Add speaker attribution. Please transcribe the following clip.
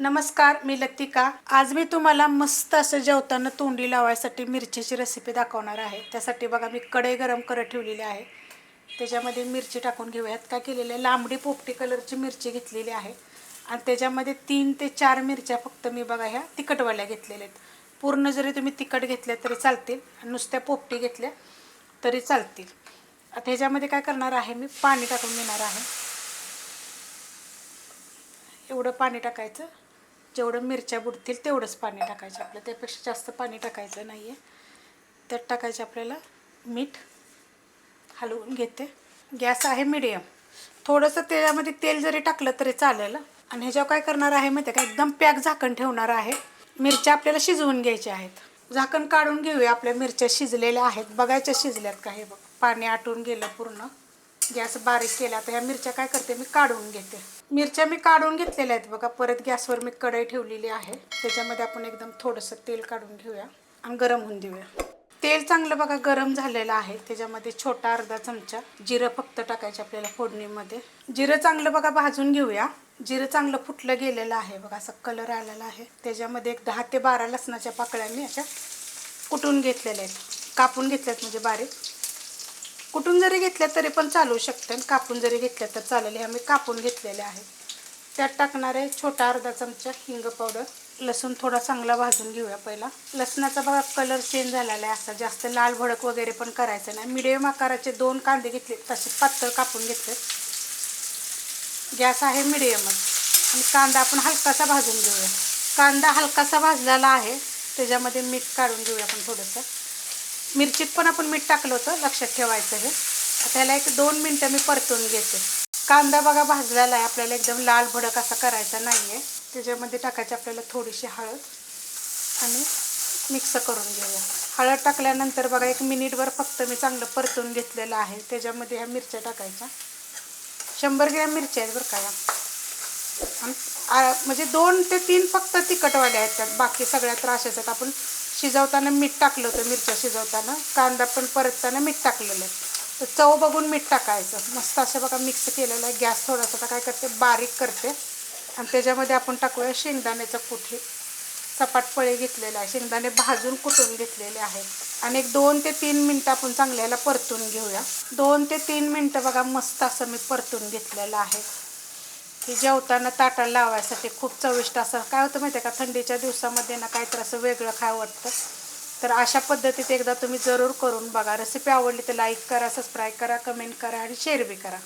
Speaker 1: नमस्कार मी लतिका. आज मी तुम्हाला मस्त असं जेवताना तोंडी लावायसाठी मिरचीची रेसिपी दाखवणार आहे. त्यासाठी बघा मी कढई गरम करत ठेवलेली आहे. त्याच्यामध्ये मिरची टाकून घेऊयात. काय केलेलं आहे? लांबडी पोपटी कलरची मिरची घेतलेली आहे. आणि त्याच्यामध्ये तीन ते चार मिरच्या फक्त मी बघा ह्या तिखटवाल्या घेतलेल्या आहेत. पूर्ण जरी तुम्ही तिखट घेतल्या तरी चालतील. आणि नुसत्या पोपटी घेतल्या तरी चालतील. आता ह्याच्यामध्ये काय करणार आहे मी? पाणी टाकून घेणार आहे. एवढं पाणी टाकायचं. जेवढं मिरच्या बुडतील तेवढंच पाणी टाकायचं आपलं. त्यापेक्षा जास्त पाणी टाकायचं नाही आहे त्यात टाकायचं आपल्याला मीठ हलवून घेते. गॅस आहे मिडियम. थोडंसं त्याच्यामध्ये तेल जरी टाकलं तरी चालेल. आणि ह्याच्यावर काय करणार आहे माहिती आहे का? एकदम पॅक झाकण ठेवणार आहे. मिरच्या आपल्याला शिजवून घ्यायच्या आहेत. झाकण काढून घेऊया. आपल्या मिरच्या शिजलेल्या आहेत. बघायच्या शिजल्यात का हे बघ. पाणी आटून गेलं पूर्ण. गॅस बारीक केला तर ह्या मिरच्या काय करते मी काढून घेते. मिरच्या मी काढून घेतलेल्या आहेत बघा परत गॅसवर मी कढई ठेवलेली आहे. त्याच्यामध्ये आपण एकदम थोडंसं तेल काढून घेऊया आणि गरम होऊन देऊया. तेल चांगलं बघा गरम झालेलं आहे. त्याच्यामध्ये छोटा अर्धा चमचा जिरं फक्त टाकायचं आपल्याला फोडणीमध्ये. जिरं चांगलं बघा भाजून घेऊया. जिरं चांगलं फुटलं गेलेलं आहे बघा असं कलर आलेला आहे. त्याच्यामध्ये एक दहा ते बारा लसणाच्या पाकळ्या मी अशा कुटून घेतलेल्या आहेत. कापून घेतल्यात म्हणजे बारीक. कुठून जरी घेतल्या तरी पण चालू शकते. आणि कापून जरी घेतल्या तर चालेल. हे आम्ही कापून घेतलेले आहेत त्यात टाकणार आहे छोटा अर्धा चमचा हिंग पावडर लसूण थोडा चांगला भाजून घेऊया पहिला. लसणाचा बघा कलर चेंज झालेला आहे असा. जास्त लाल भडक वगैरे पण करायचं नाही. मिडियम आकाराचे दोन कांदे घेतले. तसे पातळ कापून घेतले. गॅस आहे मिडियमच आणि कांदा आपण हलकासा भाजून घेऊया. कांदा हलकासा भाजलेला आहे. त्याच्यामध्ये मीठ काढून घेऊया आपण थोडंसं. मिरचीत पण आपण मीठ टाकलं होतं लक्षात ठेवायचं हे. आता ह्याला एक दोन मिनटं मी परतून घेते. कांदा बघा भाजलेला आहे आपल्याला एकदम लाल भडक असा करायचा नाही आहे त्याच्यामध्ये टाकायची आपल्याला थोडीशी हळद आणि मिक्स करून घेऊया. हळद टाकल्यानंतर बघा एक मिनिटभर फक्त मी चांगलं परतून घेतलेलं आहे. त्याच्यामध्ये ह्या मिरच्या टाकायच्या. शंभर ग्रॅम मिरच्या आहेत बरं का या. आ- म्हणजे दोन ते तीन फक्त तिखटवाल्या आहेत त्यात. बाकी सगळ्या त्रास आहेत. आपण शिजवताना मीठ टाकलं होतं मिरच्या शिजवताना. कांदा पण परतताना मीठ टाकलेलं आहे. तर चव बघून मीठ टाकायचं. मस्त असं बघा मिक्स केलेलं आहे. गॅस थोडासा आता काय करते? बारीक करते. आणि त्याच्यामध्ये आपण टाकूया शेंगदाण्याचं कुठे. सपाट पळे घेतलेले आहे. शेंगदाणे भाजून कुटून घेतलेले आहेत. आणि एक दोन ते तीन मिनटं आपण चांगल्याला परतून घेऊया. दोन ते तीन मिनटं बघा मस्त असं मी परतून घेतलेलं आहे. की जेवताना ताटाला लावायसाठी खूप चविष्ट असं. काय होतं माहिती आहे का? थंडीच्या दिवसामध्ये ना काहीतरी असं वेगळं खाय वाटतं. तर अशा पद्धतीत एकदा तुम्ही जरूर करून बघा. रेसिपी आवडली तर लाईक करा सबस्क्राईब करा कमेंट करा आणि शेअर बी करा.